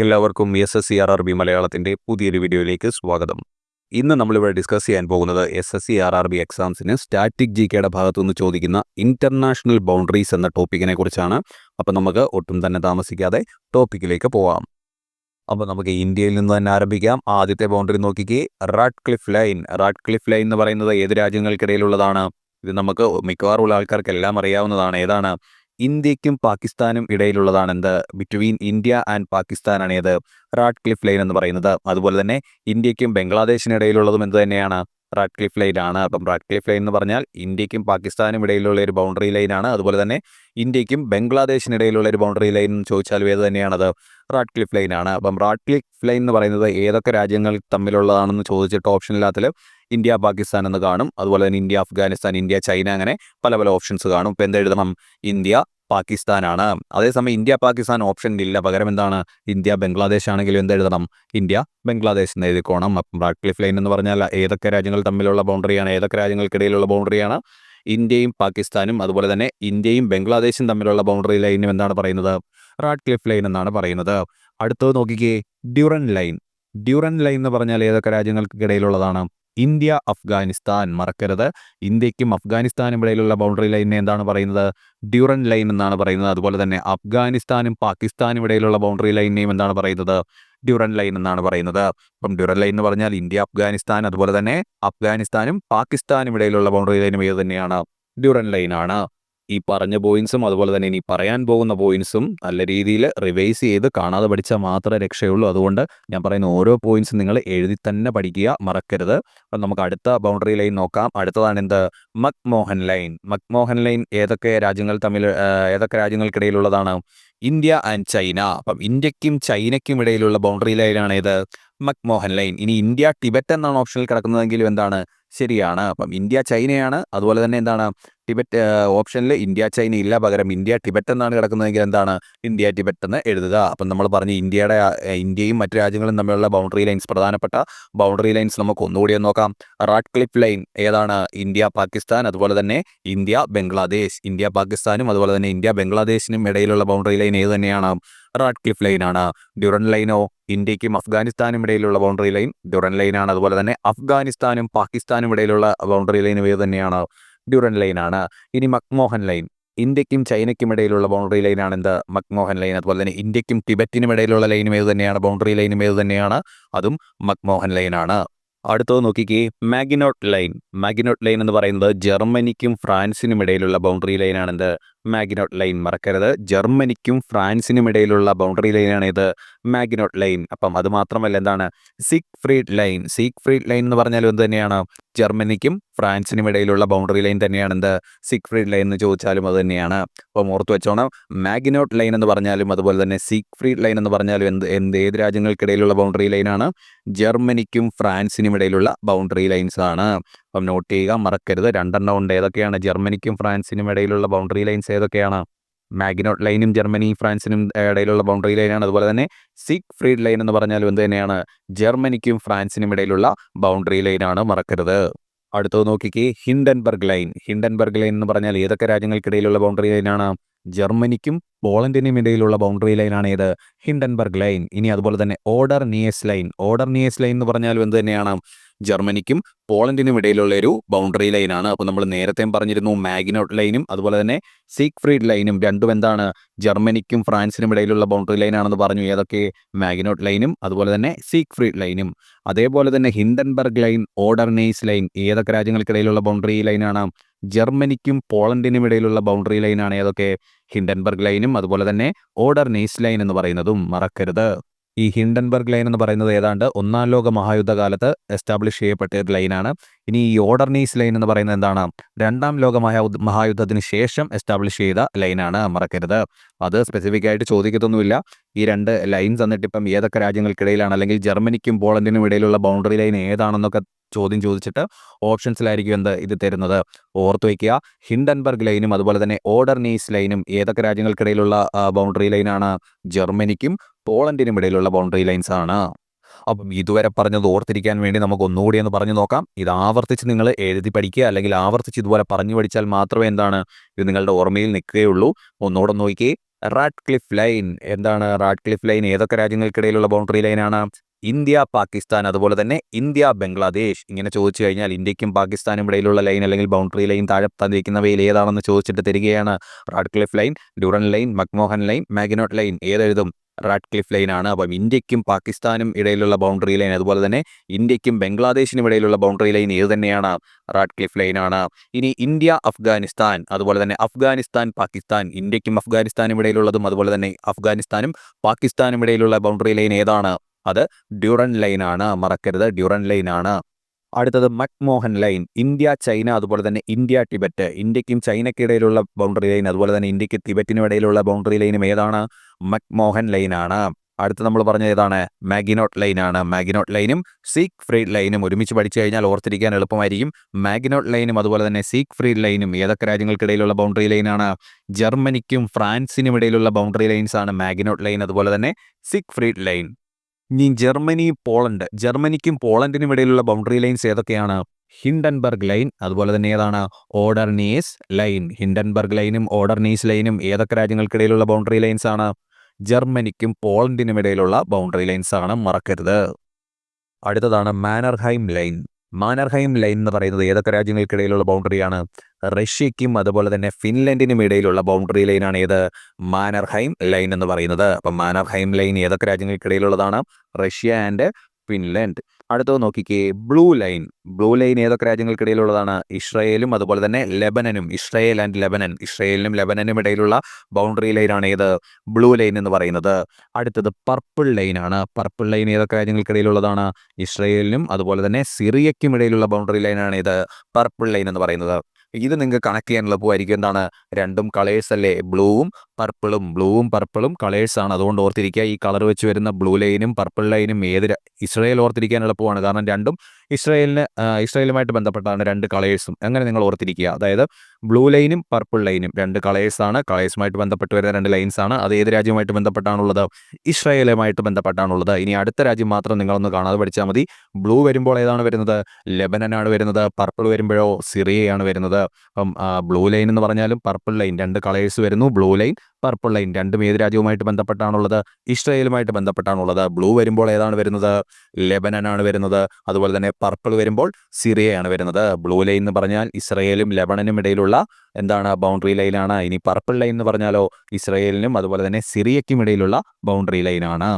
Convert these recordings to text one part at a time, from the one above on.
എല്ലാവർക്കും S S C R R B മലയാളത്തിന്റെ പുതിയൊരു വീഡിയോയിലേക്ക് സ്വാഗതം. ഇന്ന് നമ്മളിവിടെ ഡിസ്കസ് ചെയ്യാൻ പോകുന്നത് S S C R R B എക്സാംസിന് static G കെയുടെ ഭാഗത്തു നിന്ന് ചോദിക്കുന്ന ഇന്റർനാഷണൽ ബൗണ്ടറീസ് എന്ന ടോപ്പിക്കിനെ കുറിച്ചാണ്. അപ്പോൾ നമുക്ക് ഒട്ടും തന്നെ താമസിക്കാതെ ടോപ്പിക്കിലേക്ക് പോവാം. അപ്പോൾ നമുക്ക് ഇന്ത്യയിൽ നിന്ന് തന്നെ ആരംഭിക്കാം. ആദ്യത്തെ ബൗണ്ടറി നോക്കിക്കേ. Radcliffe line Radcliffe line എന്ന് പറയുന്നത് ഏത് രാജ്യങ്ങൾക്കിടയിലുള്ളതാണ്? ഇത് നമുക്ക് മിക്കവാറുള്ള ആൾക്കാർക്ക് ആൾക്കാർക്കെല്ലാം അറിയാവുന്നതാണ്. ഏതാണ്? ഇന്ത്യക്കും പാകിസ്ഥാനും ഇടയിലുള്ളതാണ് എന്ത് ബിറ്റ്വീൻ ഇന്ത്യ ആൻഡ് പാകിസ്ഥാൻ ആണ് ഏത്? റാഡ് ക്ലിഫ് ലൈൻ എന്ന് പറയുന്നത്. അതുപോലെ തന്നെ ഇന്ത്യക്കും ബംഗ്ലാദേശിനും ഇടയിലുള്ളതും എന്ത് തന്നെയാണ്? റാഡ് ക്ലിഫ് ലൈൻ ആണ്. അപ്പം റാഡ് ക്ലിഫ് ലൈൻ എന്ന് പറഞ്ഞാൽ ഇന്ത്യക്കും പാകിസ്ഥാനും ഇടയിലുള്ള ഒരു ബൗണ്ടറി ലൈൻ ആണ്. അതുപോലെ തന്നെ ഇന്ത്യക്കും ബംഗ്ലാദേശിനിടയിലുള്ള ഒരു ബൗണ്ടറി ലൈൻ എന്ന് ചോദിച്ചാൽ ഏത് തന്നെയാണത്? റാഡ് ക്ലിഫ് ലൈൻ ആണ്. അപ്പം റാഡ് ക്ലിഫ് ലൈൻ എന്ന് പറയുന്നത് ഏതൊക്കെ രാജ്യങ്ങൾ തമ്മിലുള്ളതാണെന്ന് ചോദിച്ചിട്ട് ഓപ്ഷൻ ഓപ്ഷനില്ലാത്തിൽ ഇന്ത്യ പാകിസ്ഥാൻ എന്ന് കാണും. അതുപോലെ തന്നെ ഇന്ത്യ അഫ്ഗാനിസ്ഥാൻ ഇന്ത്യ ചൈന അങ്ങനെ പല പല ഓപ്ഷൻസ് കാണും. ഇപ്പം എന്തെഴുതണം ഇന്ത്യ പാകിസ്ഥാനാണ് അതേസമയം ഇന്ത്യ പാകിസ്ഥാൻ ഓപ്ഷൻ ഇല്ല. പകരം എന്താണ്? ഇന്ത്യ ബംഗ്ലാദേശ് ആണെങ്കിലും എന്തെഴുതണം ഇന്ത്യ ബംഗ്ലാദേശ് എന്ന് എഴുതിക്കോണം. അപ്പം റാഡ് ലൈൻ എന്ന് പറഞ്ഞാൽ ഏതൊക്കെ രാജ്യങ്ങൾ തമ്മിലുള്ള ബൗണ്ടറിയാണ് ഏതൊക്കെ രാജ്യങ്ങൾക്കിടയിലുള്ള ബൗണ്ടറിയാണ് ഇന്ത്യയും പാകിസ്ഥാനും അതുപോലെ തന്നെ ഇന്ത്യയും ബംഗ്ലാദേശും തമ്മിലുള്ള ബൗണ്ടറി ലൈനും എന്താണ് പറയുന്നത്? റാഡ്ക്ലിഫ് ലൈൻ എന്നാണ് പറയുന്നത്. അടുത്തത് നോക്കിക്കേ. ഡ്യൂറൻ ലൈൻ ഡ്യൂറൻ ലൈൻ എന്ന് പറഞ്ഞാൽ ഏതൊക്കെ രാജ്യങ്ങൾക്കിടയിലുള്ളതാണ്? ഇന്ത്യ അഫ്ഗാനിസ്ഥാൻ മറക്കരുത്. ഇന്ത്യക്കും അഫ്ഗാനിസ്ഥാനും ഇടയിലുള്ള ബൗണ്ടറി ലൈനിനെ എന്താണ് പറയുന്നത്? ഡ്യൂറൻ ലൈൻ എന്നാണ് പറയുന്നത്. അതുപോലെ തന്നെ അഫ്ഗാനിസ്ഥാനും പാകിസ്ഥാനും ഇടയിലുള്ള ബൗണ്ടറി ലൈനിനെയും എന്താണ് പറയുന്നത്? ഡ്യൂറൻ ലൈൻ എന്നാണ് പറയുന്നത്. അപ്പം ഡ്യൂറൻ ലൈൻ എന്ന് പറഞ്ഞാൽ ഇന്ത്യ അഫ്ഗാനിസ്ഥാൻ അതുപോലെ തന്നെ അഫ്ഗാനിസ്ഥാനും പാകിസ്ഥാനും ഇടയിലുള്ള ബൗണ്ടറി ലൈനും ഏത് തന്നെയാണ്? ഡ്യൂറൻ ലൈൻ ആണ്. ഈ പറഞ്ഞ പോയിന്റ്സും അതുപോലെ തന്നെ ഇനി പറയാൻ പോകുന്ന പോയിന്റ്സും നല്ല രീതിയിൽ റിവൈസ് ചെയ്ത് കാണാതെ പഠിച്ചാൽ മാത്രമേ രക്ഷയുള്ളൂ. അതുകൊണ്ട് ഞാൻ പറയുന്ന ഓരോ പോയിന്റ്സും നിങ്ങൾ എഴുതി തന്നെ പഠിക്കുക മറക്കരുത്. അപ്പം നമുക്ക് അടുത്ത ബൗണ്ടറി ലൈൻ നോക്കാം. അടുത്തതാണ് എന്ത്? McMahon line. മക്മോഹൻ ലൈൻ ഏതൊക്കെ രാജ്യങ്ങൾ തമ്മിൽ ഏതൊക്കെ രാജ്യങ്ങൾക്കിടയിലുള്ളതാണ്? India and China. അപ്പം ഇന്ത്യക്കും ചൈനയ്ക്കും ഇടയിലുള്ള ബൗണ്ടറി ലൈനാണ് ഇത് മക്മോഹൻ ലൈൻ. ഇനി ഇന്ത്യ ടിബറ്റ് എന്നാണ് ഓപ്ഷനിൽ കിടക്കുന്നതെങ്കിലും എന്താണ്? ശരിയാണ്. അപ്പം ഇന്ത്യ ചൈനയാണ്. അതുപോലെ തന്നെ എന്താണ്? ടിബറ്റ് ഓപ്ഷനിൽ ഇന്ത്യ ചൈന ഇല്ല പകരം ഇന്ത്യ ടിബറ്റ് എന്നാണ് കിടക്കുന്നതെങ്കിൽ എന്താണ്? ഇന്ത്യ ടിബറ്റ് എന്ന് എഴുതുക. അപ്പം നമ്മൾ പറഞ്ഞ് ഇന്ത്യയുടെ ഇന്ത്യയും മറ്റു രാജ്യങ്ങളും തമ്മിലുള്ള ബൗണ്ടറി ലൈൻസ് പ്രധാനപ്പെട്ട ബൗണ്ടറി ലൈൻസ് നമുക്ക് ഒന്നുകൂടി നോക്കാം. റാഡ് ക്ലിപ്പ് ലൈൻ ഏതാണ്? ഇന്ത്യ പാകിസ്ഥാൻ അതുപോലെ തന്നെ ഇന്ത്യ ബംഗ്ലാദേശ്. ഇന്ത്യ പാകിസ്ഥാനും അതുപോലെ തന്നെ ഇന്ത്യ ബംഗ്ലാദേശിനും ഇടയിലുള്ള ബൗണ്ടറി ലൈൻ ഏത് തന്നെയാണ്? റാഡ് ക്ലിഫ് ആണ്. ഡ്യൂറൻ ലൈനോ ഇന്ത്യക്കും അഫ്ഗാനിസ്ഥാനും ഇടയിലുള്ള ബൗണ്ടറി ലൈൻ ഡ്യൂറൻ ലൈനാണ് അതുപോലെ തന്നെ അഫ്ഗാനിസ്ഥാനും പാകിസ്ഥാനും ഇടയിലുള്ള ബൗണ്ടറി ലൈൻ ഏത് തന്നെയാണ്? ഡ്യൂറൻ ലൈനാണ് ഇനി മക്മോഹൻ ലൈൻ ഇന്ത്യക്കും ചൈനയ്ക്കും ഇടയിലുള്ള ബൗണ്ടറി ലൈനാണ് എന്ത്? മക്മോഹൻ ലൈൻ അതുപോലെ തന്നെ ഇന്ത്യക്കും ടിബറ്റിനും ഇടയിലുള്ള ലൈനും ഏത് തന്നെയാണ് ബൗണ്ടറി ലൈനും ഏത് തന്നെയാണ് അതും മക്മോഹൻ ലൈനാണ് അടുത്തത് നോക്കിക്കേ. മാഗിനോട്ട് ലൈൻ മാഗിനോട്ട് ലൈൻ എന്ന് പറയുന്നത് ജർമ്മനിക്കും ഫ്രാൻസിനും ഇടയിലുള്ള ബൗണ്ടറി ലൈനാണ് എന്ത്? മാഗിനോട്ട് ലൈൻ മറക്കരുത്. ജർമ്മനിക്കും ഫ്രാൻസിനും ഇടയിലുള്ള ബൗണ്ടറി ലൈനാണ് ഇത് മാഗ്നോട്ട് ലൈൻ അപ്പം അത് മാത്രമല്ല എന്താണ്? Siegfried line Siegfried line എന്ന് പറഞ്ഞാലും എന്ത് തന്നെയാണ്? ജർമ്മനിക്കും ഫ്രാൻസിനും ഇടയിലുള്ള ബൗണ്ടറി ലൈൻ തന്നെയാണ് എന്ത്? സിക് ഫ്രീഡ് ലൈൻ എന്ന് ചോദിച്ചാലും അത് തന്നെയാണ്. അപ്പം ഓർത്ത് വെച്ചോണം. മാഗ്നോട്ട് ലൈൻ എന്ന് പറഞ്ഞാലും അതുപോലെ തന്നെ സിക് ഫ്രീഡ് ലൈൻ എന്ന് പറഞ്ഞാലും എന്ത് എന്ത് ഏത് രാജ്യങ്ങൾക്കിടയിലുള്ള ബൗണ്ടറി ലൈനാണ് ജർമ്മനിക്കും ഫ്രാൻസിനും ഇടയിലുള്ള ബൗണ്ടറി ലൈൻസ് ആണ്. അപ്പം നോട്ട് ചെയ്യുക മറക്കരുത്. രണ്ടെണ്ണം ഉണ്ട് ഏതൊക്കെയാണ് ജർമ്മനിക്കും ഫ്രാൻസിനും ഇടയിലുള്ള ബൗണ്ടറി ലൈൻസ് ഏതൊക്കെയാണ്? മാഗ്നോട്ട് ലൈനും ജർമ്മനി ഫ്രാൻസിനും ഇടയിലുള്ള ബൗണ്ടറി ലൈനാണ് അതുപോലെ തന്നെ സിക് ഫ്രീഡ് ലൈൻ എന്ന് പറഞ്ഞാൽ എന്ത് തന്നെയാണ്? ജർമ്മനിക്കും ഫ്രാൻസിനും ഇടയിലുള്ള ബൗണ്ടറി ലൈനാണ് മറക്കരുത്. അടുത്തത് നോക്കിക്ക്. ഹിൻഡൻബർഗ് ലൈൻ ഹിൻഡൻബർഗ് ലൈൻ എന്ന് പറഞ്ഞാൽ ഏതൊക്കെ രാജ്യങ്ങൾക്കിടയിലുള്ള ബൗണ്ടറി ലൈനാണ് ജർമ്മനിക്കും പോളണ്ടിനും ഇടയിലുള്ള ബൗണ്ടറി ലൈനാണ് ഏത്? ഹിൻഡൻബർഗ് ലൈൻ ഇനി അതുപോലെ തന്നെ Oder Neisse line Oder Neisse line എന്ന് പറഞ്ഞാൽ എന്ത് തന്നെയാണ്? ജർമ്മനിക്കും പോളണ്ടിനും ഇടയിലുള്ള ഒരു ബൗണ്ടറി ലൈനാണ് അപ്പോൾ നമ്മൾ നേരത്തെ പറഞ്ഞിരുന്നു മാഗ്നോട്ട് ലൈനും അതുപോലെ തന്നെ സീക്ക് ഫ്രീഡ് ലൈനും രണ്ടും എന്താണ്? ജർമ്മനിക്കും ഫ്രാൻസിനും ഇടയിലുള്ള ബൗണ്ടറി ലൈനാണെന്ന് പറഞ്ഞു. ഏതൊക്കെ? മാഗ്നോട്ട് ലൈനും അതുപോലെ തന്നെ സീക്ക് ഫ്രീഡ് ലൈനും. അതേപോലെ തന്നെ ഹിൻഡൻബർഗ് ലൈൻ ഓഡർനേസ് ലൈൻ ഏതൊക്കെ രാജ്യങ്ങൾക്കിടയിലുള്ള ബൗണ്ടറി ലൈനാണ് ജർമ്മനിക്കും പോളണ്ടിനും ഇടയിലുള്ള ബൗണ്ടറി ലൈനാണ് ഏതൊക്കെ? ഹിൻഡൻബർഗ് ലൈനും അതുപോലെ തന്നെ ഓർഡർ നെയ്സ് ലൈൻ എന്ന് പറയുന്നതും മറക്കരുത്. ഈ ഹിൻഡൻബർഗ് ലൈൻ എന്ന് പറയുന്നത് ഏതാണ്ട് ഒന്നാം ലോക മഹായുദ്ധകാലത്ത് എസ്റ്റാബ്ലിഷ് ചെയ്യപ്പെട്ട ഒരു ലൈനാണ് ഇനി ഈ ഓർഡർനീസ് ലൈൻ എന്ന് പറയുന്നത് എന്താണ്? രണ്ടാം ലോക മഹാ മഹായുദ്ധത്തിന് ശേഷം എസ്റ്റാബ്ലിഷ് ചെയ്ത ലൈനാണ് മറക്കരുത്. അത് സ്പെസിഫിക് ആയിട്ട് ചോദിക്കത്തൊന്നുമില്ല. ഈ രണ്ട് ലൈൻസ് എന്നിട്ട് ഇപ്പം ഏതൊക്കെ രാജ്യങ്ങൾക്കിടയിലാണ്? അല്ലെങ്കിൽ ജർമ്മനിക്കും പോളണ്ടിനും ഇടയിലുള്ള ബൗണ്ടറി ലൈൻ ഏതാണെന്നൊക്കെ ചോദ്യം ചോദിച്ചിട്ട് ഓപ്ഷൻസിലായിരിക്കും എന്ത് ഇത് തരുന്നത്. ഓർത്തു വയ്ക്കുക ഹിൻഡൻബർഗ് ലൈനും അതുപോലെ തന്നെ ഓർഡർ നീസ് ലൈനും ഏതൊക്കെ രാജ്യങ്ങൾക്കിടയിലുള്ള ബൗണ്ടറി ലൈനാണ് ജർമ്മനിക്കും പോളണ്ടിനും ഇടയിലുള്ള ബൗണ്ടറി ലൈൻസ് ആണ്. അപ്പം ഇതുവരെ പറഞ്ഞത് ഓർത്തിരിക്കാൻ വേണ്ടി നമുക്ക് ഒന്നുകൂടി ഒന്ന് പറഞ്ഞു നോക്കാം. ഇത് ആവർത്തിച്ച് നിങ്ങൾ എഴുതി പഠിക്കുക അല്ലെങ്കിൽ ആവർത്തിച്ച് ഇതുപോലെ പറഞ്ഞു പഠിച്ചാൽ മാത്രമേ എന്താണ് ഇത് നിങ്ങളുടെ ഓർമ്മയിൽ നിൽക്കുകയുള്ളൂ. ഒന്നുകൂടെ നോക്കി റാഡ് ക്ലിഫ് ലൈൻ എന്താണ് റാഡ് ക്ലിഫ് ലൈൻ ഏതൊക്കെ രാജ്യങ്ങൾക്കിടയിലുള്ള ബൗണ്ടറി ലൈനാണ് ഇന്ത്യ പാകിസ്ഥാൻ അതുപോലെ തന്നെ ഇന്ത്യ ബംഗ്ലാദേശ് ഇങ്ങനെ ചോദിച്ചു കഴിഞ്ഞാൽ ഇന്ത്യക്കും പാകിസ്ഥാനും ഇടയിലുള്ള ലൈൻ അല്ലെങ്കിൽ ബൗണ്ടറി ലൈൻ താഴെ തന്നിരിക്കുന്നവയിൽ ഏതാണെന്ന് ചോദിച്ചിട്ട് തരികയാണ്. Radcliffe line Durand line McMahon line Maginot line ഏതെഴുതും Radcliffe ലൈനാണ് അപ്പം ഇന്ത്യക്കും പാകിസ്ഥാനും ഇടയിലുള്ള ബൗണ്ടറി ലൈൻ അതുപോലെ തന്നെ ഇന്ത്യക്കും ബംഗ്ലാദേശിനും ഇടയിലുള്ള ബൗണ്ടറി ലൈൻ ഏത് തന്നെയാണ്? റാഡ് ക്ലിഫ് ലൈനാണ് ഇനി ഇന്ത്യ അഫ്ഗാനിസ്ഥാൻ അതുപോലെ തന്നെ അഫ്ഗാനിസ്ഥാൻ പാകിസ്ഥാൻ. ഇന്ത്യക്കും അഫ്ഗാനിസ്ഥാനും ഇടയിലുള്ളതും അതുപോലെ തന്നെ അഫ്ഗാനിസ്ഥാനും പാകിസ്ഥാനും ഇടയിലുള്ള ബൗണ്ടറി ലൈൻ ഏതാണ്? അത് ഡ്യൂറൻ ലൈൻ ആണ് മറക്കരുത്. ഡ്യൂറൻ ലൈൻ ആണ്. അടുത്തത് മക്മോഹൻ ലൈൻ ഇന്ത്യ ചൈന അതുപോലെ തന്നെ ഇന്ത്യ ടിബറ്റ്. ഇന്ത്യക്കും ചൈനയ്ക്കിടയിലുള്ള ബൗണ്ടറി ലൈൻ അതുപോലെ തന്നെ ഇന്ത്യയ്ക്ക് തിബറ്റിനും ഇടയിലുള്ള ബൗണ്ടറി ലൈനും ഏതാണ്? മക്മോഹൻ ലൈൻ ആണ്. അടുത്ത് നമ്മൾ പറഞ്ഞ ഏതാണ്? മാഗിനോട്ട് ആണ്. മാഗിനോട്ട് ലൈനും സീക്ക് ഫ്രീഡ് ലൈനും ഒരുമിച്ച് പഠിച്ചു കഴിഞ്ഞാൽ ഓർത്തിരിക്കാൻ എളുപ്പമായിരിക്കും. മാഗിനോട്ട് ലൈനും അതുപോലെ തന്നെ സീക്ക് ഫ്രീഡ് ലൈനും ഏതൊക്കെ രാജ്യങ്ങൾക്കിടയിലുള്ള ബൗണ്ടറി ലൈനാണ് ജർമ്മനിക്കും ഫ്രാൻസിനും ഇടയിലുള്ള ബൗണ്ടറി ലൈൻസ് ആണ് മാഗിനോട്ട് ലൈൻ അതുപോലെ തന്നെ സിക് ഫ്രീഡ് ലൈൻ ഇനി ജർമ്മനി പോളണ്ട്. ജർമ്മനിക്കും പോളണ്ടിനും ഇടയിലുള്ള ബൗണ്ടറി ലൈൻസ് ഏതൊക്കെയാണ്? ഹിൻഡൻബർഗ് ലൈൻ അതുപോലെ തന്നെ ഏതാണ്? ഓഡർനീസ് ലൈൻ. ഹിൻഡൻബർഗ് ലൈനും ഓഡർനീസ് ലൈനും ഏതൊക്കെ രാജ്യങ്ങൾക്കിടയിലുള്ള ബൗണ്ടറി ലൈൻസ് ആണ്? ജർമ്മനിക്കും പോളണ്ടിനും ഇടയിലുള്ള ബൗണ്ടറി ലൈൻസ് ആണ്. മറക്കരുത്. അടുത്തതാണ് മാനർഹൈം ലൈൻ. മാനർഹൈം ലൈൻ എന്ന് പറയുന്നത് ഏതൊക്കെ രാജ്യങ്ങൾക്കിടയിലുള്ള ബൗണ്ടറിയാണ് റഷ്യയ്ക്കും അതുപോലെ തന്നെ ഫിൻലൻഡിനും ഇടയിലുള്ള ബൗണ്ടറി ലൈനാണ് ഏത്? മാനർഹൈം ലൈൻ എന്ന് പറയുന്നത്. അപ്പം മാനർഹൈം ലൈൻ ഏതൊക്കെ രാജ്യങ്ങൾക്കിടയിലുള്ളതാണ്? Russia and Finland. അടുത്തത് നോക്കിക്കേ ബ്ലൂ ലൈൻ. ബ്ലൂ ലൈൻ ഏതൊക്കെ രാജ്യങ്ങൾക്കിടയിലുള്ളതാണ്? ഇസ്രയേലും അതുപോലെ തന്നെ ലെബനനും. Israel and Lebanon. ഇസ്രയേലിനും ലെബനനും ഇടയിലുള്ള ബൗണ്ടറി ലൈനാണ് ഏത്? ബ്ലൂ ലൈൻ എന്ന് പറയുന്നത്. അടുത്തത് പർപ്പിൾ ലൈൻ ആണ്. പർപ്പിൾ ലൈൻ ഏതൊക്കെ രാജ്യങ്ങൾക്കിടയിലുള്ളതാണ്? ഇസ്രയേലിനും അതുപോലെ തന്നെ സിറിയയ്ക്കും ഇടയിലുള്ള ബൗണ്ടറി ലൈനാണ് ഇത് പർപ്പിൾ ലൈൻ എന്ന് പറയുന്നത്. ഇത് നിങ്ങൾക്ക് കണക്ട് ചെയ്യാൻ എളുപ്പമായിരിക്കും എന്താണ്? രണ്ടും കളേഴ്സ് അല്ലേ? ബ്ലൂവും പർപ്പിളും ബ്ലൂവും പർപ്പിളും കളേഴ്സ് ആണ്. അതുകൊണ്ട് ഓർത്തിരിക്കുക ഈ കളർ വെച്ച് വരുന്ന ബ്ലൂ ലൈനും പർപ്പിൾ ലൈനും ഏത് ഇസ്രയേൽ ഓർത്തിരിക്കാൻ എളുപ്പമാണ് കാരണം രണ്ടും ഇസ്രയേലിന് ഇസ്രയേലുമായിട്ട് ബന്ധപ്പെട്ടാണ് രണ്ട് കളേഴ്സും അങ്ങനെ നിങ്ങൾ ഓർത്തിരിക്കുക? അതായത് ബ്ലൂ ലൈനും പർപ്പിൾ ലൈനും രണ്ട് കളേഴ്സാണ് കളേഴ്സുമായിട്ട് ബന്ധപ്പെട്ട് വരുന്ന രണ്ട് ലൈൻസ് ആണ് അത് ഏത് രാജ്യവുമായിട്ട് ബന്ധപ്പെട്ടാണുള്ളത്? ഇസ്രയേലുമായിട്ട് ബന്ധപ്പെട്ടാണുള്ളത്. ഇനി അടുത്ത രാജ്യം മാത്രം നിങ്ങളൊന്ന് കാണാതെ പഠിച്ചാൽ മതി. ബ്ലൂ വരുമ്പോൾ ഏതാണ് വരുന്നത്? ലെബനനാണ് വരുന്നത്. പർപ്പിൾ വരുമ്പോഴോ സിറിയയാണ് വരുന്നത്. അപ്പം ബ്ലൂ ലൈൻ എന്ന് പറഞ്ഞാലും പർപ്പിൾ ലൈൻ. രണ്ട് കളേഴ്സ് വരുന്നു. ബ്ലൂ ലൈൻ പർപ്പിൾ ലൈൻ രണ്ടും ഏത് രാജ്യവുമായിട്ട് ബന്ധപ്പെട്ടാണുള്ളത്? ഇസ്രായേലുമായിട്ട് ബന്ധപ്പെട്ടാണുള്ളത്. ബ്ലൂ വരുമ്പോൾ ഏതാണ് വരുന്നത്? ലെബനനാണ് വരുന്നത്. അതുപോലെ തന്നെ പർപ്പിൾ വരുമ്പോൾ സിറിയയാണ് വരുന്നത്. ബ്ലൂ ലൈൻ എന്ന് പറഞ്ഞാൽ ഇസ്രയേലും ലെബണനും ഇടയിലുള്ള എന്താണ് ബൗണ്ടറി ലൈനാണ്. ഇനി പർപ്പിൾ ലൈൻ എന്ന് പറഞ്ഞാലോ ഇസ്രയേലിനും അതുപോലെ തന്നെ സിറിയയ്ക്കും ഇടയിലുള്ള ബൗണ്ടറി ലൈനാണ്.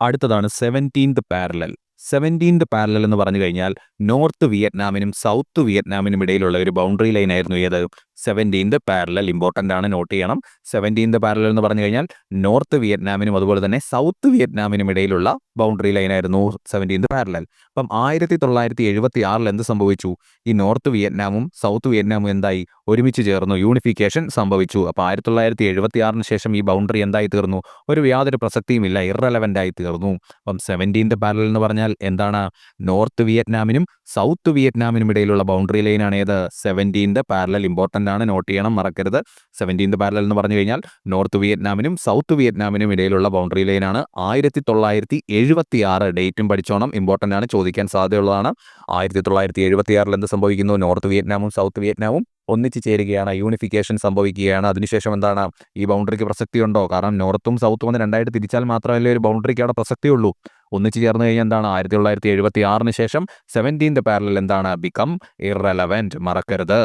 അടുത്തതാണ് സെവന്റീൻത് പാരലൽ. സെവന്റീൻത് പാരലൽ എന്ന് പറഞ്ഞു കഴിഞ്ഞാൽ നോർത്ത് വിയറ്റ്നാമിനും സൗത്ത് വിയറ്റ്നാമിനും ഇടയിലുള്ള ഒരു ബൗണ്ടറി ലൈൻ ആയിരുന്നു ഏത്? സെവന്റീൻത് പാരലൽ ഇമ്പോർട്ടന്റ് ആണ് നോട്ട് ചെയ്യണം. സെവന്റീൻത് പാരലൽ എന്ന് പറഞ്ഞു കഴിഞ്ഞാൽ നോർത്ത് വിയറ്റ്നാമിനും അതുപോലെ തന്നെ സൗത്ത് വിയറ്റ്നാമിനും ഇടയിലുള്ള ബൗണ്ടറി ലൈനായിരുന്നു സെവന്റീൻത് പാരലൽ അപ്പം ആയിരത്തി തൊള്ളായിരത്തി എഴുപത്തി ആറിൽ എന്ത് സംഭവിച്ചു? ഈ നോർത്ത് വിയറ്റ്നാമും സൗത്ത് വിയറ്റ്നാമും എന്തായി? ഒരുമിച്ച് ചേർന്നു. യൂണിഫിക്കേഷൻ സംഭവിച്ചു. അപ്പോൾ ആയിരത്തി തൊള്ളായിരത്തി എഴുപത്തി ആറിന് ശേഷം ഈ ബൗണ്ടറി എന്തായി തീർന്നു? ഒരു യാതൊരു പ്രസക്തിയുമില്ല ഇറലവന്റ് ആയി തീർന്നു. അപ്പം സെവന്റീൻത് പാരലൽ എന്ന് പറഞ്ഞാൽ എന്താണ്? നോർത്ത് വിയറ്റ്നാമിനും സൗത്ത് വിയറ്റ്നാമിനും ഇടയിലുള്ള ബൗണ്ടറി ലൈനാണ് ഏത്? സെവന്റീന്റെ പാരലൽ ഇമ്പോർട്ടന്റ് ആണ്. നോട്ട് ചെയ്യണം മറക്കരുത്. സെവന്റീന്റെ പാരലൽ എന്ന് പറഞ്ഞു കഴിഞ്ഞാൽ നോർത്ത് വിയറ്റ്നാമിനും സൗത്ത് വിയറ്റ്നാമിനും ഇടയിലുള്ള ബൗണ്ടറി ലൈനാണ്. ആയിരത്തി തൊള്ളായിരത്തി എഴുപത്തി ആറ് ഡേറ്റും പഠിച്ചോണം. ഇമ്പോർട്ടന്റ് ആണ് ചോദിക്കാൻ സാധ്യതയുള്ളതാണ്. ആയിരത്തി തൊള്ളായിരത്തി എഴുപത്തി ആറിൽ എന്ത് സംഭവിക്കുന്നു? നോർത്ത് വിയറ്റ്നാമും സൗത്ത് വിയറ്റ്നാമും ഒന്നിച്ചു ചേരുകയാണ്. യൂണിഫിക്കേഷൻ സംഭവിക്കുകയാണ്. അതിനുശേഷം എന്താണ്? ഈ ബൗണ്ടറിക്ക് പ്രസക്തി ഉണ്ടോ കാരണം നോർത്തും സൗത്തും ഒന്ന് രണ്ടായിട്ട് തിരിച്ചാൽ മാത്രമല്ലേ ഒരു ബൗണ്ടറിക്ക് അവിടെ പ്രസക്തിയുള്ളൂ. ഒന്നിച്ച് ചേർന്ന് കഴിഞ്ഞാൽ എന്താണ്? ആയിരത്തി തൊള്ളായിരത്തി എഴുപത്തി ആറിന് ശേഷം സെവന്റീൻത് പാരലൽ എന്താണ്? ബിക്കം ഇറലവന്റ് മറക്കരുത്.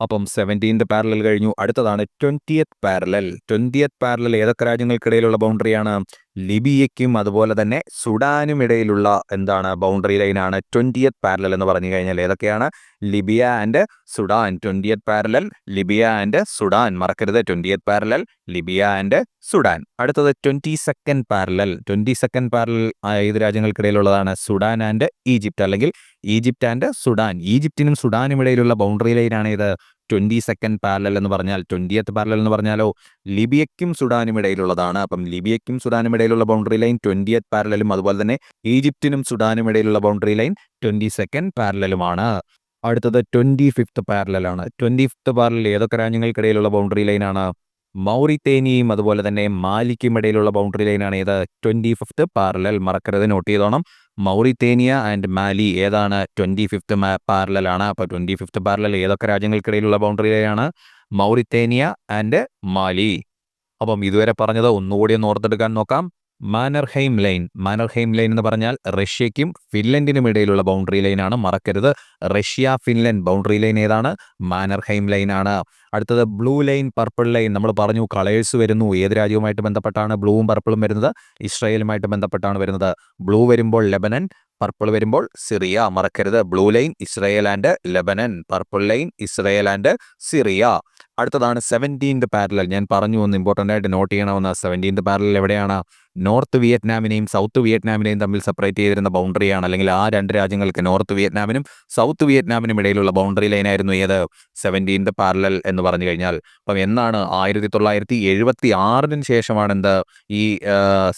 അപ്പം സെവന്റീൻത് പാരലൽ കഴിഞ്ഞു. അടുത്തതാണ് ട്വന്റിയത്ത് പാരലൽ ട്വന്റിയത്ത് പാരലൽ ഏതൊക്കെ രാജ്യങ്ങൾക്കിടയിലുള്ള ബൗണ്ടറിയാണ് ലിബിയയ്ക്കും അതുപോലെ തന്നെ സുഡാനും ഇടയിലുള്ള എന്താണ് ബൗണ്ടറി ലൈനാണ് ട്വന്റിയത്ത് പാരലൽ എന്ന് പറഞ്ഞു കഴിഞ്ഞാൽ ഏതൊക്കെയാണ്? Libya and Sudan. Twentieth parallel Libya and Sudan. മറക്കരുത്. Twentieth parallel Libya and Sudan. അടുത്തത് twenty second parallel twenty second parallel ഏത് രാജ്യങ്ങൾക്കിടയിലുള്ളതാണ്? സുഡാൻ ആൻഡ് ഈജിപ്റ്റ് അല്ലെങ്കിൽ ഈജിപ്റ്റ് ആൻഡ് സുഡാൻ. ഈജിപ്റ്റിനും സുഡാനും ഇടയിലുള്ള ബൗണ്ടറി ലൈനാണ് ഇത്. ട്വന്റി സെക്കൻഡ് പാരലൽ എന്ന് പറഞ്ഞാൽ ട്വന്റിയത്ത് പാരലൽ എന്ന് പറഞ്ഞാലോ ലിബിയയ്ക്കും സുഡാനും ഇടയിലുള്ളതാണ്. അപ്പം ലിബിയയ്ക്കും സുഡാനും ഇടയിലുള്ള ബൗണ്ടറി ലൈൻ ട്വന്റിയത്ത് പാരലലും അതുപോലെ തന്നെ ഈജിപ്തിനും സുഡാനും ഇടയിലുള്ള ബൗണ്ടറി ലൈൻ ട്വന്റി സെക്കൻഡ് പാരലലുമാണ്. അടുത്തത് ട്വന്റി ഫിഫ്ത്ത് പാരലലാണ്. ട്വന്റി ഫിഫ്ത്ത് പാരലൽ ഏതൊക്കെ രാജ്യങ്ങൾക്കിടയിലുള്ള ബൗണ്ടറി ലൈനാണ് മൗറിത്തേനിയും അതുപോലെ തന്നെ മാലിക്കും ഇടയിലുള്ള ബൗണ്ടറി ലൈനാണ് ഏത്? Twenty fifth parallel. മറക്കരുത് നോട്ട് ചെയ്തോണം. മൗറിത്തേനിയ ആൻഡ് മാലി ഏതാണ് ട്വന്റി ഫിഫ്ത്ത് പാരലാണ് അപ്പോൾ ട്വന്റി ഫിഫ്ത്ത് പാരലൽ ഏതൊക്കെ രാജ്യങ്ങൾക്കിടയിലുള്ള ബൗണ്ടറി ലൈനാണ് മൗറിത്തേനിയ ആൻഡ് മാലി. അപ്പം ഇതുവരെ പറഞ്ഞത് ഒന്നുകൂടി ഒന്ന് ഓർത്തെടുക്കാൻ നോക്കാം. മാനർഹെയിം ലൈൻ. മാനർഹൈം ലൈൻ എന്ന് പറഞ്ഞാൽ റഷ്യയ്ക്കും ഫിൻലൻഡിനും ഇടയിലുള്ള ബൗണ്ടറി ലൈനാണ് മറക്കരുത്. റഷ്യ ഫിൻലൻഡ് ബൗണ്ടറി ലൈൻ ഏതാണ്? മാനർഹൈം ലൈൻ ആണ്. അടുത്തത് ബ്ലൂ ലൈൻ പർപ്പിൾ ലൈൻ. നമ്മൾ പറഞ്ഞു കളേഴ്സ് വരുന്നു. ഏത് രാജ്യവുമായിട്ട് ബന്ധപ്പെട്ടാണ് ബ്ലൂവും പർപ്പിളും വരുന്നത്? ഇസ്രായേലുമായിട്ട് ബന്ധപ്പെട്ടാണ് വരുന്നത്. ബ്ലൂ വരുമ്പോൾ ലെബനൻ പർപ്പിൾ വരുമ്പോൾ സിറിയ. മറക്കരുത്. Blue line Israel and Lebanon. Purple line Israel and Syria. അടുത്തതാണ് സെവന്റീൻത് പാരലൽ. ഞാൻ പറഞ്ഞു ഒന്ന് ഇമ്പോർട്ടന്റ് ആയിട്ട് നോട്ട് ചെയ്യണമെന്ന്. സെവന്റീൻത് പാരലൽ എവിടെയാണ്? നോർത്ത് വിയറ്റ്നാമിനെയും സൗത്ത് വിയറ്റ്നാമിനെയും തമ്മിൽ സെപ്പറേറ്റ് ചെയ്തിരുന്ന ബൗണ്ടറിയാണ് അല്ലെങ്കിൽ ആ രണ്ട് രാജ്യങ്ങൾക്ക് നോർത്ത് വിയറ്റ്നാമിനും സൗത്ത് വിയറ്റ്നാമിനും ഇടയിലുള്ള ബൗണ്ടറി ലൈനായിരുന്നു ഏത്? സെവന്റീൻത് പാരലൽ എന്ന് പറഞ്ഞു കഴിഞ്ഞാൽ. അപ്പം എന്നാണ് ആയിരത്തി തൊള്ളായിരത്തി എഴുപത്തി ആറിന് ശേഷമാണ് എന്ത്? ഈ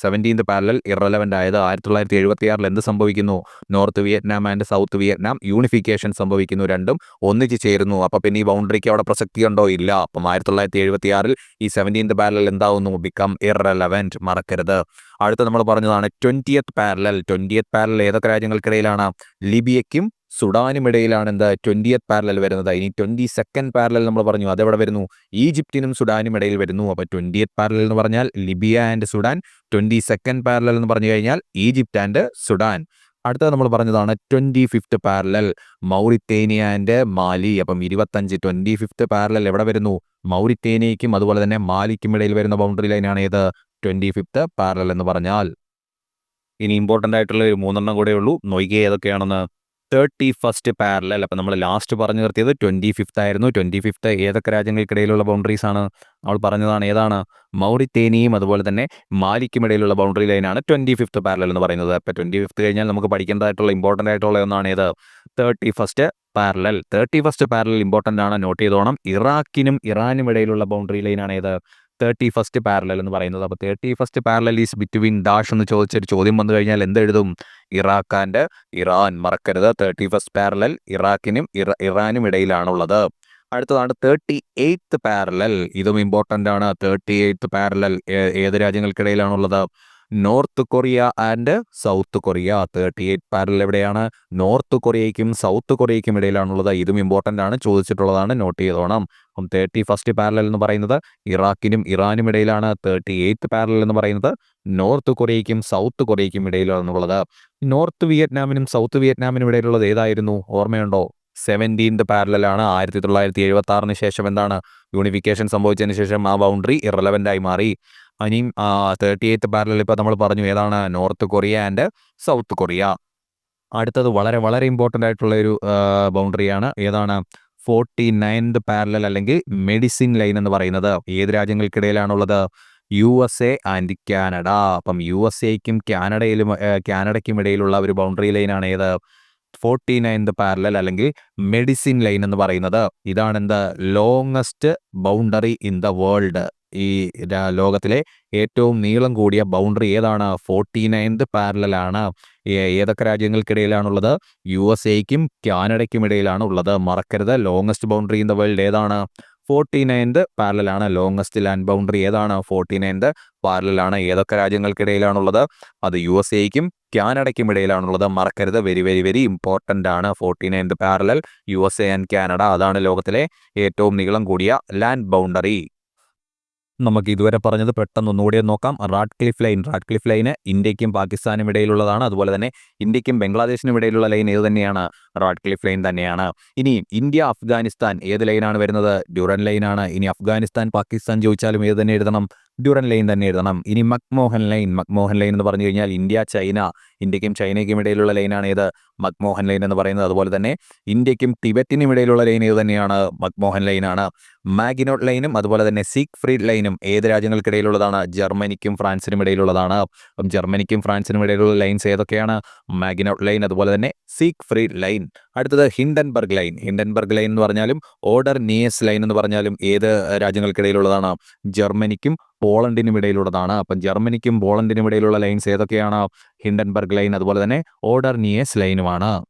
സെവന്റീൻത് പാരലൽ ഇറലവന്റ് ആയത് ആയിരത്തി തൊള്ളായിരത്തി എഴുപത്തി ആറിൽ എന്ത് സംഭവിക്കുന്നു? North Vietnam and south Vietnam unification സംഭവിക്കുന്നു രണ്ടും ഒന്നിച്ച് ചേരുന്നു. അപ്പോൾ പിന്നെ ഈ ബൗണ്ടറിക്ക് അവിടെ പ്രസക്തി ഉണ്ടോ? ഇല്ല. അപ്പം ആയിരത്തി തൊള്ളായിരത്തി എഴുപത്തി ആറിൽ ഈ സെവന്റീൻത് പാരലൽ എന്താവുന്നു? ബിക്കം ഇറലവന്റ് മറക്കരുത്. അടുത്ത നമ്മൾ പറഞ്ഞതാണ് ട്വന്റിയത്ത് പാരലൽ ട്വന്റിയത്ത് പാരലൽ ഏതൊക്കെ രാജ്യങ്ങൾക്കിടയിലാണ്? ലിബിയയ്ക്കും സുഡാനും ഇടയിലാണ് എന്താ ട്വന്റിയത്ത് പാരലൽ വരുന്നത്. ഇനി ട്വന്റി സെക്കൻഡ് പാരലൽ നമ്മൾ പറഞ്ഞു അതെവിടെ വരുന്നു? ഈജിപ്തിനും സുഡാനും ഇടയിൽ വരുന്നു. അപ്പോൾ ട്വന്റിയത്ത് പാരലൽ എന്ന് പറഞ്ഞാൽ Libya and Sudan. Twenty second parallel എന്ന് പറഞ്ഞു കഴിഞ്ഞാൽ ഈജിപ്ത് ആൻഡ് സുഡാൻ. അടുത്തത് നമ്മൾ പറഞ്ഞതാണ് twenty fifth parallel Mauritania and Mali. അപ്പം ഇരുപത്തഞ്ച് ട്വന്റി ഫിഫ്ത്ത് പാരലൽ എവിടെ വരുന്നു? മൗറിത്തേനിയയ്ക്കും അതുപോലെ തന്നെ മാലിക്കും ഇടയിൽ വരുന്ന ബൗണ്ടറി ലൈനാണ് ഏത്? ട്വന്റി ഫിഫ്ത്ത് പാരലൽ എന്ന് പറഞ്ഞാൽ ഇനി ഇമ്പോർട്ടന്റ് ആയിട്ടുള്ള ഒരു മൂന്നെണ്ണം കൂടെ ഉള്ളൂ. നൊയ്കെ ഏതൊക്കെയാണെന്ന് തേർട്ടി ഫസ്റ്റ് പാരലൽ അപ്പം നമ്മൾ ലാസ്റ്റ് പറഞ്ഞു നിർത്തിയത് ട്വന്റി ഫിഫ്ത്ത് ആയിരുന്നു. ട്വന്റി ഫിഫ്ത്ത് ഏതൊക്കെ രാജ്യങ്ങൾക്കിടയിലുള്ള ബൗണ്ടറീസ് ആണ്? നമ്മൾ പറഞ്ഞതാണ് ഏതാണ്? മൗറിത്തേനിയും അതുപോലെ തന്നെ മാലിക്കും ഇടയിലുള്ള ബൗണ്ടറി ലൈനാണ് ട്വന്റി ഫിഫ്ത്ത് പാരലൽ എന്ന് പറയുന്നത്. അപ്പോൾ ട്വന്റി ഫിഫ്ത്ത് കഴിഞ്ഞാൽ നമുക്ക് പഠിക്കേണ്ടതായിട്ടുള്ള ഇമ്പോർട്ടന്റ് ആയിട്ടുള്ള ഒന്നാണ് ഏത്? Thirty first parallel thirty first parallel important ആണ്. നോട്ട് ചെയ്തോണം. ഇറാഖിനും ഇറാനും ഇടയിലുള്ള ബൗണ്ടറി ലൈനാണ് ഏത്? തേർട്ടി ഫസ്റ്റ് പാരലൽ എന്ന് പറയുന്നത്. അപ്പോൾ thirty first parallel is between dash എന്ന് ചോദിച്ചൊരു ചോദ്യം വന്നു കഴിഞ്ഞാൽ എന്തെഴുതും? ഇറാഖ് ആൻഡ് ഇറാൻ മറക്കരുത്. തേർട്ടി ഫസ്റ്റ് പാരലൽ ഇറാഖിനും ഇറ ഇറാനും ഇടയിലാണുള്ളത്. അടുത്തതാണ് തേർട്ടി എയ്ത്ത് പാരലൽ ഇതും ഇമ്പോർട്ടന്റ് ആണ്. തേർട്ടി എയ്ത്ത് പാരലൽ ഏത് രാജ്യങ്ങൾക്കിടയിലാണുള്ളത്? North Korea and South Korea. Thirty eight parallel എവിടെയാണ്? നോർത്ത് കൊറിയയ്ക്കും സൗത്ത് കൊറിയയ്ക്കും ഇടയിലാണുള്ളത്. ഇതും ഇമ്പോർട്ടന്റ് ആണ്. ചോദിച്ചിട്ടുള്ളതാണ്. നോട്ട് ചെയ്തോണം. അപ്പം തേർട്ടി ഫസ്റ്റ് പാരലൽ എന്ന് പറയുന്നത് ഇറാഖിനും ഇറാനും ഇടയിലാണ്. തേർട്ടി എയ്ത്ത് പാരലൽ എന്ന് പറയുന്നത് നോർത്ത് കൊറിയയ്ക്കും സൗത്ത് കൊറിയയ്ക്കും ഇടയിലാണുള്ളത്. നോർത്ത് വിയറ്റ്നാമിനും സൗത്ത് വിയറ്റ്നാമിനും ഇടയിലുള്ളത് ഏതായിരുന്നു? ഓർമ്മയുണ്ടോ? സെവന്റീൻത് പാരലാണ് ആയിരത്തി തൊള്ളായിരത്തി എഴുപത്തി ആറിന് ശേഷം എന്താണ്? യൂണിഫിക്കേഷൻ സംഭവിച്ചതിന് ശേഷം ആ ബൗണ്ടറി ഇറലവന്റ് ആയി മാറി. ഇനിയും തേർട്ടി എയ്ത്ത് പാരലിൽ ഇപ്പോൾ നമ്മൾ പറഞ്ഞു ഏതാണ് north Korea and south Korea അടുത്തത് വളരെ വളരെ ഇമ്പോർട്ടന്റ് ആയിട്ടുള്ള ഒരു ബൗണ്ടറിയാണ് ഏതാണ്? ഫോർട്ടി നയൻത് പാരലൽ അല്ലെങ്കിൽ മെഡിസിൻ ലൈൻ എന്ന് പറയുന്നത്. ഏത് രാജ്യങ്ങൾക്കിടയിലാണുള്ളത്? U S A and Canada അപ്പം യു എസ് എക്കും കാനഡയിലും കാനഡയ്ക്കും ഇടയിലുള്ള ഒരു ബൗണ്ടറി ലൈനാണ് ഏത്? ഫോർട്ടി നയൻത് പാരലൽ അല്ലെങ്കിൽ മെഡിസിൻ ലൈൻ എന്ന് പറയുന്നത്. ഇതാണ് എന്താ? Longest boundary in the world ഈ ലോകത്തിലെ ഏറ്റവും നീളം കൂടിയ ബൗണ്ടറി ഏതാണ്? ഫോർട്ടി നയൻത് പാരലാണ് ഏതൊക്കെ രാജ്യങ്ങൾക്കിടയിലാണുള്ളത്? യു എസ് എക്കും കാനഡയ്ക്കും ഇടയിലാണ് ഉള്ളത്. മറക്കരുത്. Longest boundary in the world ഏതാണ്? ഫോർട്ടി നയൻത് പാരലാണ് ലോങ്ങസ്റ്റ് ലാൻഡ് ബൗണ്ടറി ഏതാണ്? ഫോർട്ടി നയൻത് പാരലാണ് ഏതൊക്കെ രാജ്യങ്ങൾക്കിടയിലാണുള്ളത്? അത് യു എസ് എക്കും കാനഡയ്ക്കും ഇടയിലാണുള്ളത് മറക്കരുത്. വെരി വെരി വെരി ഇമ്പോർട്ടന്റ് ആണ്. Forty ninth parallel U S A and Canada അതാണ് ലോകത്തിലെ ഏറ്റവും നീളം കൂടിയ ലാൻഡ് ബൗണ്ടറി നമുക്ക് ഇതുവരെ പറഞ്ഞത് പെട്ടെന്ന് ഒന്നുകൂടി നോക്കാം. Radcliffe line Radcliffe line ഇന്ത്യക്കും പാകിസ്ഥാനും ഇടയിലുള്ളതാണ്. അതുപോലെ തന്നെ ഇന്ത്യക്കും ബംഗ്ലാദേശിനും ഇടയിലുള്ള ലൈൻ ഏത് തന്നെയാണ്. റാഡ് ക്ലിഫ് ലൈൻ തന്നെയാണ്. ഇനി ഇന്ത്യ അഫ്ഗാനിസ്ഥാൻ ഏത് ലൈനാണ് വരുന്നത്? ഡ്യൂറൻ ലൈനാണ് ഇനി അഫ്ഗാനിസ്ഥാൻ പാകിസ്ഥാൻ ചോദിച്ചാലും ഏത് തന്നെ എഴുതണം? ഡ്യൂറൻ ലൈൻ തന്നെ എഴുതണം. ഇനി മക്മോഹൻ ലൈൻ മക്മോഹൻ ലൈൻ എന്ന് പറഞ്ഞു കഴിഞ്ഞാൽ ഇന്ത്യ ചൈന ഇന്ത്യക്കും ചൈനയ്ക്കും ഇടയിലുള്ള ലൈനാണ് ഏത്? മക്മോഹൻ ലൈൻ എന്ന് പറയുന്നത്. അതുപോലെ തന്നെ ഇന്ത്യക്കും ടിബറ്റിനും ഇടയിലുള്ള ലൈൻ ഏത് തന്നെയാണ്? മക്മോഹൻ ലൈനാണ് മാഗിനോട്ട് ലൈനും അതുപോലെ തന്നെ സീക്ക് ഫ്രീഡ് ലൈനും ഏത് രാജ്യങ്ങൾക്കിടയിലുള്ളതാണ് ജർമ്മനിക്കും ഫ്രാൻസിനും ഇടയിലുള്ളതാണ്. അപ്പം ജർമ്മനിക്കും ഫ്രാൻസിനും ഇടയിലുള്ള ലൈൻസ് ഏതൊക്കെയാണ്? മാഗിനോട്ട് ലൈൻ അതുപോലെ തന്നെ സീക്ക് ഫ്രീഡ് ലൈൻ അടുത്തത് ഹിൻഡൻബർഗ് ലൈൻ ഹിൻഡൻബർഗ് ലൈൻ എന്ന് പറഞ്ഞാലും ഓർഡർ നിയസ് ലൈൻ എന്ന് പറഞ്ഞാലും ഏത് രാജ്യങ്ങൾക്കിടയിലുള്ളതാണ് ജർമ്മനിക്കും പോളണ്ടിനും ഇടയിലുള്ളതാണ്. അപ്പം ജർമ്മനിക്കും പോളണ്ടിനും ഇടയിലുള്ള ലൈൻസ് ഏതൊക്കെയാണ്? ഹിൻഡൻബർഗ് ലൈൻ അതുപോലെ തന്നെ ഓർഡർ നിയസ് ലൈനുമാണ്.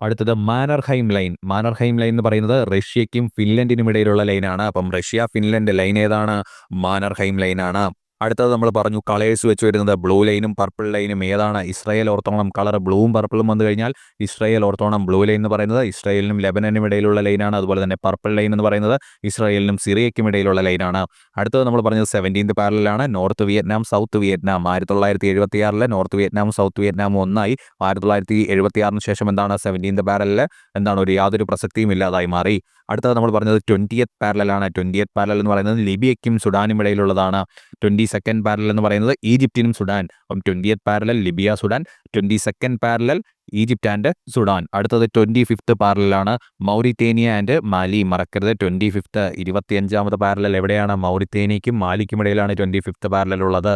അടുത്തത് മാനർഹൈം ലൈൻ. മാനർഹൈം ലൈൻ എന്ന് പറയുന്നത് റഷ്യയ്ക്കും ഫിൻലൻഡിനും ഇടയിലുള്ള ലൈനാണ്. അപ്പം റഷ്യ ഫിൻലൻഡ് ലൈൻ ഏതാണ്? മാനർഹൈം ലൈനാണ്. അടുത്തത് നമ്മൾ പറഞ്ഞു കളേഴ്സ് വെച്ച് വരുന്നത് ബ്ലൂ ലൈനും പർപ്പിൾ ലൈനും ഏതാണ്? ഇസ്രായേൽ ഓർത്തോണം കളർ ബ്ലൂവും പർപ്പിളും വന്നു കഴിഞ്ഞാൽ ഇസ്രായേൽ ഓർത്തോണം ബ്ലൂ ലൈൻ എന്ന് പറയുന്നത് ഇസ്രായേലിനും ലെബനനും ഇടയിലുള്ള ലൈനാണ് അതുപോലെ തന്നെ പർപ്പിൾ ലൈൻ എന്ന് പറയുന്നത് ഇസ്രായേലിനും സിറിയയ്ക്കും ഇടയിലുള്ള ലൈനാണ് അടുത്തത് നമ്മൾ പറഞ്ഞത് സെവന്റീൻത് പാരലാണ് നോർത്ത് വിയറ്റ്നാം സൗത്ത് വിയറ്റ്നാം ആയിരത്തി തൊള്ളായിരത്തി എഴുപത്തി ആറിലെ നോർത്ത് വിയറ്റ്നാം സൗത്ത് വിയറ്റ്നാം ഒന്നായി. ആയിരത്തി തൊള്ളായിരത്തി എഴുപത്തി ആറിന് ശേഷം എന്താണ് സെവന്റീൻത് പാരലിൽ എന്താണ് ഒരു യാതൊരു പ്രസക്തിയും ഇല്ലാതായി മാറി. അടുത്തത് നമ്മൾ പറഞ്ഞത് ട്വന്റിയത്ത് പാരലാണ് ട്വന്റിയത്ത് പാരൽ എന്ന് പറയുന്നത് ലിബിയയ്ക്കും സുഡാനും ഇടയിലുള്ളതാണ്. ട്വന്റി സെക്കൻഡ് പാരൽ എന്ന് പറയുന്നത് ഈജിപ്തിനും സുഡാൻ. അപ്പം twentieth parallel Libya Sudan. Twenty second parallel Egypt and Sudan. അടുത്തത് ട്വന്റി ഫിഫ്ത്ത് പാരലാണ് മൗറിത്തേനിയ ആൻഡ് മാലി. മറക്കരുത്. ട്വന്റി ഫിഫ്ത്ത് ഇരുപത്തിയഞ്ചാമത് പാരലൽ എവിടെയാണ്? മൗറിത്തേനിയയ്ക്കും മാലിക്കും ഇടയിലാണ് ട്വന്റി ഫിഫ്ത്ത് പാരലൽ ഉള്ളത്.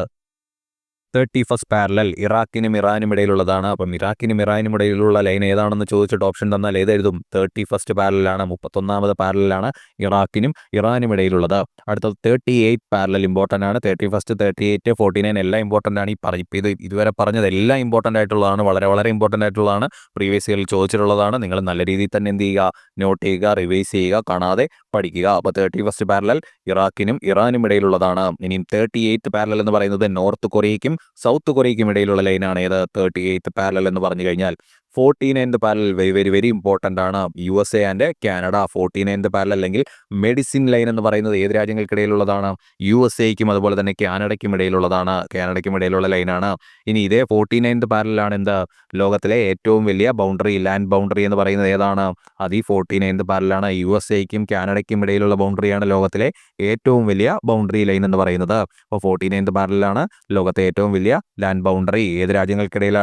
തേർട്ടി ഫസ്റ്റ് പാരലൽ ഇറാഖിനും ഇറാനും ഇടയിലുള്ളതാണ്. അപ്പം ഇറാഖിനും ഇറാനും ഇടയിലുള്ള ലൈൻ ഏതാണെന്ന് ചോദിച്ചിട്ട് ഓപ്ഷൻ തന്നാൽ ഏതെഴുതും. തേർട്ടി ഫസ്റ്റ് പാരലാണ് മുപ്പത്തൊന്നാമത് പാരലാണ് ഇറാഖിനും ഇറാനും ഇടയിലുള്ളത്. അടുത്തത് തേർട്ടി എയ്റ്റ് പാരലൽ ഇമ്പോർട്ടന്റ് ആണ്. Thirty first thirty eight forty nine എല്ലാം ഇമ്പോർട്ടന്റ് ആണ്. ഈ പറഞ്ഞ ഇത് ഇതുവരെ പറഞ്ഞത് എല്ലാം ഇമ്പോർട്ടന്റ് ആയിട്ടുള്ളതാണ്. വളരെ വളരെ ഇമ്പോർട്ടന്റ് ആയിട്ടുള്ളതാണ്. പ്രീവിയസ് ഇയറിൽ ചോദിച്ചിട്ടുള്ളതാണ്. നിങ്ങൾ നല്ല രീതിയിൽ തന്നെ എന്ത് ചെയ്യുക നോട്ട് ചെയ്യുക റിവൈസ് ചെയ്യുക. കാണാതെ പഠിക്കുക. അപ്പോൾ തേർട്ടി ഫസ്റ്റ് പാരലൽ ഇറാഖിനും ഇറാനും ഇടയിലുള്ളതാണ്. ഇനിയും തേർട്ടി എയ്ത്ത് പാരലൽ എന്ന് പറയുന്നത് നോർത്ത് കൊറിയയ്ക്കും സൗത്ത് കൊറിയയ്ക്കും ഇടയിലുള്ള ലൈനാണ് ഏത് തേർട്ടി എയ്ത്ത് പാരലൽ എന്ന് പറഞ്ഞു കഴിഞ്ഞാൽ forty ninth parallel very very very important ആണ് U S A and Canada forty ninth parallel അല്ലെങ്കിൽ മെഡിസിൻ ലൈൻ എന്ന് പറയുന്നത് ഏത് രാജ്യങ്ങൾക്കിടയിലുള്ളതാണ്? യു എസ് എക്കും അതുപോലെ തന്നെ കാനഡയ്ക്കും ഇടയിലുള്ളതാണ്. കാനഡയ്ക്കും ഇടയിലുള്ള ലൈനാണ് ഇനി ഇതേ ഫോർട്ടി നയൻത് പാരലാണ് എന്ത്? ലോകത്തിലെ ഏറ്റവും വലിയ ബൗണ്ടറി ലാൻഡ് ബൗണ്ടറി എന്ന് പറയുന്നത് ഏതാണ്? അത് ഈ ഫോർട്ടി നയൻത് പാരലാണ് യു എസ് എക്കും കാനഡയ്ക്കും ഇടയിലുള്ള ബൗണ്ടറിയാണ് ലോകത്തിലെ ഏറ്റവും വലിയ ബൗണ്ടറി ലൈൻ എന്ന് പറയുന്നത്. അപ്പോൾ ഫോർട്ടി നയൻത് പാരലാണ് ലോകത്തെ ഏറ്റവും വലിയ ലാൻഡ് ബൗണ്ടറി ഏത് രാജ്യങ്ങൾക്കിടയിൽ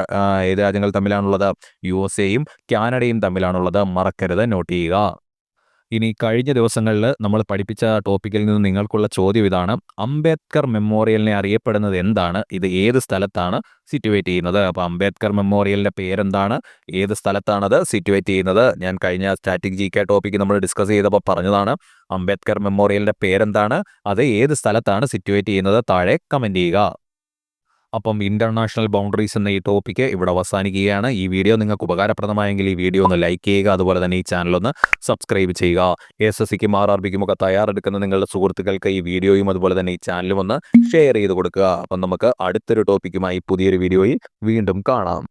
ഏത് രാജ്യങ്ങൾ തമ്മിലാണുള്ളത്? യു എസ് എയും കാനഡയും തമ്മിലാണുള്ളത്. മറക്കരുത്. നോട്ട് ചെയ്യുക. ഇനി കഴിഞ്ഞ ദിവസങ്ങളിൽ നമ്മൾ പഠിപ്പിച്ച ടോപ്പിക്കിൽ നിന്ന് നിങ്ങൾക്കുള്ള ചോദ്യം ഇതാണ്. അംബേദ്കർ മെമ്മോറിയലിനെ അറിയപ്പെടുന്നത് എന്താണ്? ഇത് ഏത് സ്ഥലത്താണ് സിറ്റുവേറ്റ് ചെയ്യുന്നത്? അപ്പോൾ അംബേദ്കർ മെമ്മോറിയലിന്റെ പേരെന്താണ്? ഏത് സ്ഥലത്താണത് സിറ്റുവേറ്റ് ചെയ്യുന്നത്? ഞാൻ കഴിഞ്ഞ സ്റ്റാറ്റിക് ജി കെ ടോപ്പിക്ക് നമ്മൾ ഡിസ്കസ് ചെയ്തപ്പോൾ പറഞ്ഞതാണ്. അംബേദ്കർ മെമ്മോറിയലിന്റെ പേരെന്താണ്? അത് ഏത് സ്ഥലത്താണ് സിറ്റുവേറ്റ് ചെയ്യുന്നത്? താഴെ കമന്റ് ചെയ്യുക. അപ്പം ഇന്റർനാഷണൽ ബൗണ്ടറീസ് എന്ന ഈ ടോപ്പിക്ക് ഇവിടെ അവസാനിക്കുകയാണ്. ഈ വീഡിയോ നിങ്ങൾക്ക് ഉപകാരപ്രദമായെങ്കിൽ ഈ വീഡിയോ ഒന്ന് ലൈക്ക് ചെയ്യുക അതുപോലെ തന്നെ ഈ ചാനൽ ഒന്ന് സബ്സ്ക്രൈബ് ചെയ്യുക. എസ് എസ് സിക്കും ആർ ആർ ബിക്കും ഒക്കെ തയ്യാറെടുക്കുന്ന നിങ്ങളുടെ സുഹൃത്തുക്കൾക്ക് ഈ വീഡിയോയും അതുപോലെ തന്നെ ഈ ചാനലും ഒന്ന് ഷെയർ ചെയ്ത് കൊടുക്കുക. അപ്പം നമുക്ക് അടുത്തൊരു ടോപ്പിക്കുമായി പുതിയൊരു വീഡിയോയിൽ വീണ്ടും കാണാം.